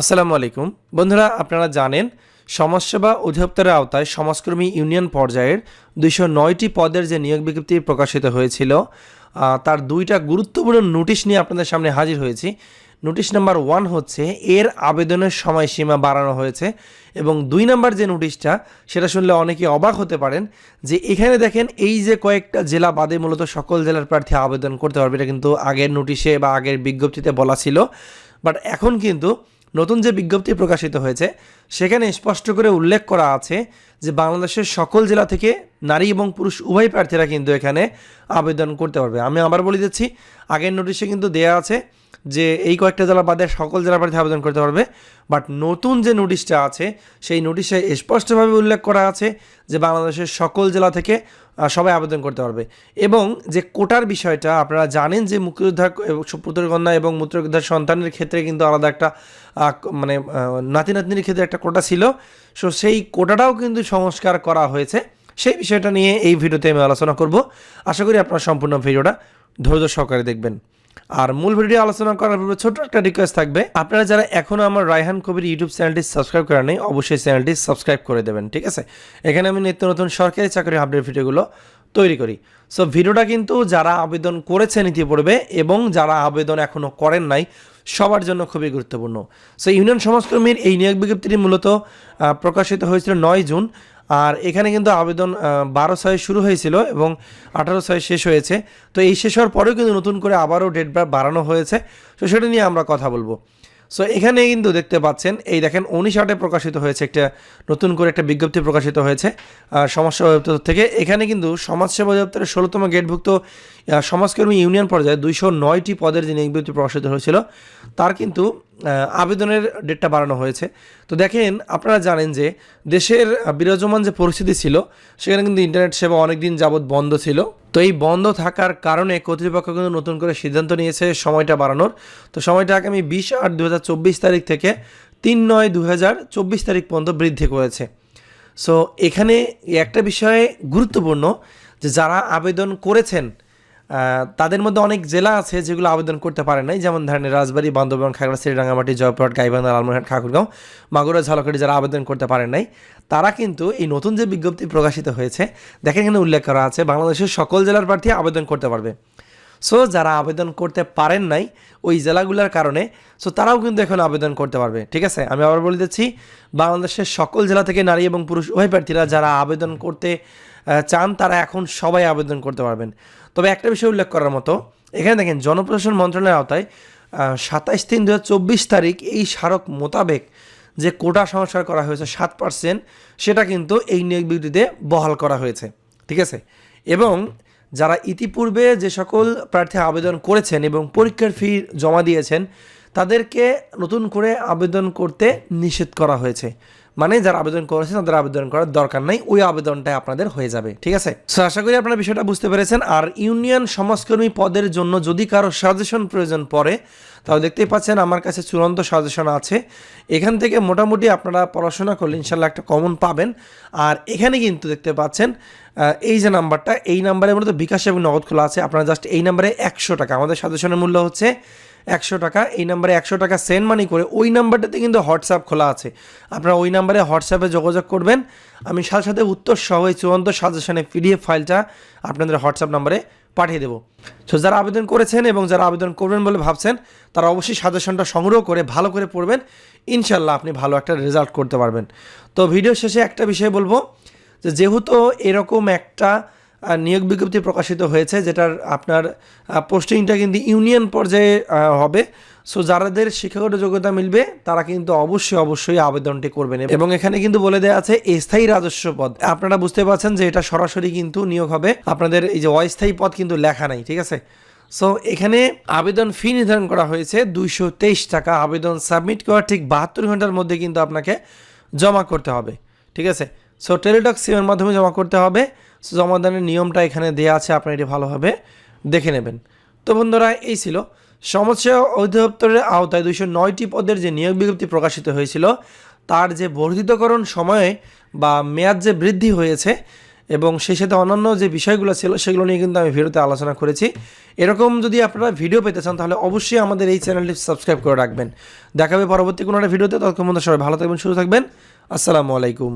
আসসালামু আলাইকুম। বন্ধুরা, আপনারা জানেন, সমাজসেবা অধিদপ্তরের আওতায় সমাজকর্মী ইউনিয়ন পর্যায়ের দুইশো নয়টি পদের যে নিয়োগ বিজ্ঞপ্তি প্রকাশিত হয়েছিল তার দুইটা গুরুত্বপূর্ণ নোটিশ নিয়ে আপনাদের সামনে হাজির হয়েছি। নোটিশ নাম্বার ওয়ান হচ্ছে, এর আবেদনের সময়সীমা বাড়ানো হয়েছে এবং দুই নাম্বার যে নোটিশটা, সেটা শুনলে অনেকে অবাক হতে পারেন যে এখানে দেখেন, এই যে কয়েকটা জেলা বাদে মূলত সকল জেলার প্রার্থী আবেদন করতে পারবে, এটা কিন্তু আগের নোটিশে বা আগের বিজ্ঞপ্তিতে বলা ছিল। বাট এখন কিন্তু নতুন যে বিজ্ঞপ্তি প্রকাশিত হয়েছে, সেখানে স্পষ্ট করে উল্লেখ করা আছে যে বাংলাদেশের সকল জেলা থেকে নারী এবং পুরুষ উভয় প্রার্থীরা কিন্তু এখানে আবেদন করতে পারবে। আমি আবার বলে দিচ্ছি, আগের নোটিশে কিন্তু দেয়া আছে যে এই কয়েকটা জেলা বাদে সকল জেলা প্রার্থী আবেদন করতে পারবে। বাট নতুন যে নোটিশটা আছে, সেই নোটিশে স্পষ্টভাবে উল্লেখ করা আছে যে বাংলাদেশের সকল জেলা থেকে সবাই আবেদন করতে পারবে। এবং যে কোটার বিষয়টা, আপনারা জানেন যে মুক্তিযোদ্ধা পুত্রকন্যা এবং মুত্রযোদ্ধার সন্তানের ক্ষেত্রে কিন্তু আলাদা একটা মানে নাতি নাতনির ক্ষেত্রে একটা কোটা ছিল। সো সেই কোটাটাও কিন্তু সংস্কার করা হয়েছে। সেই বিষয়টা নিয়ে এই ভিডিওতে আমি আলোচনা করব। আশা করি আপনারা সম্পূর্ণ ভিডিওটা ধৈর্য সহকারে দেখবেন। আর মূল ভিডিও আলোচনা করার পূর্বে ছোট্ট একটা রিকোয়েস্ট থাকবে। আপনারা যারা এখনও আমার রায়হান কবির ইউটিউব চ্যানেলটি সাবস্ক্রাইব করেন নাই, অবশ্যই চ্যানেলটি সাবস্ক্রাইব করে দেবেন, ঠিক আছে? এখানে আমি নিত্য নতুন সরকারি চাকরি আপডেট ভিডিওগুলো তৈরি করি। সো ভিডিওটা কিন্তু যারা আবেদন করেছেন ইতিপূর্বে এবং যারা আবেদন এখনও করেন নাই, সবার জন্য খুবই গুরুত্বপূর্ণ। সো ইউনিয়ন সমাজকর্মীর এই নিয়োগ বিজ্ঞপ্তিটি মূলত প্রকাশিত হয়েছিল নয় জুন। আর এখানে কিন্তু আবেদন বারো ছয় শুরু হয়েছিল এবং আঠারো ছয় শেষ হয়েছে। তো এই শেষ হওয়ার পরেও কিন্তু নতুন করে আবারও ডেট বাড়ানো হয়েছে। তো সেটা নিয়ে আমরা কথা বলব। সো এখানে কিন্তু দেখতে পাচ্ছেন, এই দেখেন উনিশ আটে প্রকাশিত হয়েছে একটা, নতুন করে একটা বিজ্ঞপ্তি প্রকাশিত হয়েছে সমাজসেবা দপ্তর থেকে। এখানে কিন্তু সমাজসেবা দপ্তরের ষোলোতম গেটভুক্ত সমাজকর্মী ইউনিয়ন পর্যায়ে দুইশো নয়টি পদের যে বিজ্ঞপ্তি প্রকাশিত হয়েছিল, তার কিন্তু আবেদনের ডেটটা বাড়ানো হয়েছে। তো দেখেন, আপনারা জানেন যে দেশের বিরাজমান যে পরিস্থিতি ছিল, সেখানে কিন্তু ইন্টারনেট সেবা অনেক দিন যাবৎ বন্ধ ছিল। তো এই বন্ধ থাকার কারণে কর্তৃপক্ষ কিন্তু নতুন করে সিদ্ধান্ত নিয়েছে সময়টা বাড়ানোর। তো সময়টা আগামী বিশ আট দু তারিখ থেকে তিন নয় দু তারিখ পর্যন্ত বৃদ্ধি করেছে। সো এখানে একটা বিষয়ে গুরুত্বপূর্ণ যে যারা আবেদন করেছেন তাদের মধ্যে অনেক জেলা আছে যেগুলো আবেদন করতে পারে নাই। যেমন ধরেন রাজবাড়ী, বান্দরবান, খাগড়াছড়ি রাঙামাটি জয়পুরহাট, গাইবান্ধা লালমোহন ঠাকুরগাঁও, মাগুরা, ঝালকাঠি যারা আবেদন করতে পারেন নাই, তারা কিন্তু এই নতুন যে বিজ্ঞপ্তি প্রকাশিত হয়েছে, দেখেন এখানে উল্লেখ করা আছে, বাংলাদেশের সকল জেলার প্রার্থী আবেদন করতে পারবে। সো যারা আবেদন করতে পারেন নাই ওই জেলাগুলোর কারণে সো তারাও কিন্তু এখন আবেদন করতে পারবে, ঠিক আছে? আমি আবার বলে দিচ্ছি, বাংলাদেশের সকল জেলা থেকে নারী এবং পুরুষ উভয় প্রার্থীরা যারা আবেদন করতে চান, তারা এখন সবাই আবেদন করতে পারবেন। তবে একটা বিষয় উল্লেখ করার মতো, এখানে দেখেন, জনপ্রশাসন মন্ত্রণালয়ের আওতায় সাতাইশ তিন দু তারিখ এই স্মারক মোতাবেক যে কোটা সংস্কার করা হয়েছে সাত পার্সেন্ট, সেটা কিন্তু এই নিয়োগ বিবৃতিতে বহাল করা হয়েছে, ঠিক আছে? এবং যারা ইতিপূর্বে যে সকল প্রার্থী আবেদন করেছেন এবং পরীক্ষার ফি জমা দিয়েছেন, তাদেরকে নতুন করে আবেদন করতে নিষেধ করা হয়েছে। মানে যারা আবেদন করেছে, তাদের আবেদন করার দরকার নাই, ওই আবেদনটাই আপনাদের হয়ে যাবে, ঠিক আছে? সো আশা করি আপনারা বিষয়টা বুঝতে পেরেছেন। আর ইউনিয়ন সমাজকর্মী পদের জন্য যদি কারও সাজেশন প্রয়োজন পড়ে তাহলে দেখতেই পাচ্ছেন আমার কাছে চূড়ান্ত সাজেশন আছে। এখান থেকে মোটামুটি আপনারা পড়াশোনা করলে ইনশাল্লাহ একটা কমন পাবেন। আর এখানে কিন্তু দেখতে পাচ্ছেন এই যে নাম্বারটা, এই নাম্বারে মূলত বিকাশ এবং নগদ খোলা আছে। আপনারা জাস্ট এই নাম্বারে একশো টাকা, আমাদের সাজেশনের মূল্য হচ্ছে একশো টাকা। এই নাম্বারে একশো টাকা সেন্ড মানি করে ওই নাম্বারটাতে কিন্তু হোয়াটসঅ্যাপ খোলা আছে। আপনারা ওই নাম্বারে হোয়াটসঅ্যাপে যোগাযোগ করবেন। আমি সাথে সাথে উত্তর সহ এই চূড়ান্ত সাজেশনের পিডিএফ ফাইলটা আপনাদের হোয়াটসঅ্যাপ নাম্বারে পাঠিয়ে দেবো। সো যারা আবেদন করেছেন এবং যারা আবেদন করবেন বলে ভাবছেন, তারা অবশ্যই সাজেশনটা সংগ্রহ করে, ভালো করে পড়বেন। ইনশাল্লাহ আপনি ভালো একটা রেজাল্ট করতে পারবেন। তো ভিডিও শেষে একটা বিষয় বলব যে, যেহেতু এরকম একটা নিয়োগ বিজ্ঞপ্তি প্রকাশিত হয়েছে, যেটার আপনার পোস্টিংটা কিন্তু ইউনিয়ন পর্যায়ে হবে। সো যারাদের শিক্ষাগত যোগ্যতা মিলবে, তারা কিন্তু অবশ্যই অবশ্যই আবেদনটি করবেন। এবং এখানে কিন্তু বলে দেওয়া আছে, স্থায়ী রাজস্ব পদ। আপনারা বুঝতে পারছেন যে এটা সরাসরি কিন্তু নিয়োগ হবে। আপনাদের এই যে অস্থায়ী পদ কিন্তু লেখা নাই, ঠিক আছে? সো এখানে আবেদন ফি নির্ধারণ করা হয়েছে, দুইশো তেইশ টাকা আবেদন সাবমিট করার ঠিক বাহাত্তর ঘণ্টার মধ্যে কিন্তু আপনাকে জমা করতে হবে, ঠিক আছে? সো টেলিটক সিমের মাধ্যমে জমা করতে হবে। জমাদানের নিয়মটা এখানে দেওয়া আছে আপনি এটি ভালোভাবে দেখে নেবেন। তো বন্ধুরা, এই ছিল। সমস্যা অধিদপ্তরের আওতায় দুইশো নয়টি পদের যে নিয়োগ বিজ্ঞপ্তি প্রকাশিত হয়েছিল, তার যে বর্ধিতকরণ সময়ে বা মেয়াদ যে বৃদ্ধি হয়েছে এবং সেই সাথে অন্যান্য যে বিষয়গুলো ছিল, সেগুলো নিয়ে কিন্তু আমি ভিডিওতে আলোচনা করেছি। এরকম যদি আপনারা ভিডিও পেতে চান, তাহলে অবশ্যই আমাদের এই চ্যানেলটি সাবস্ক্রাইব করে রাখবেন। দেখাবে পরবর্তী কোনো একটা ভিডিওতে। ততক্ষণ সবাই ভালো থাকবেন, সুস্থ থাকবেন। আসসালামু আলাইকুম।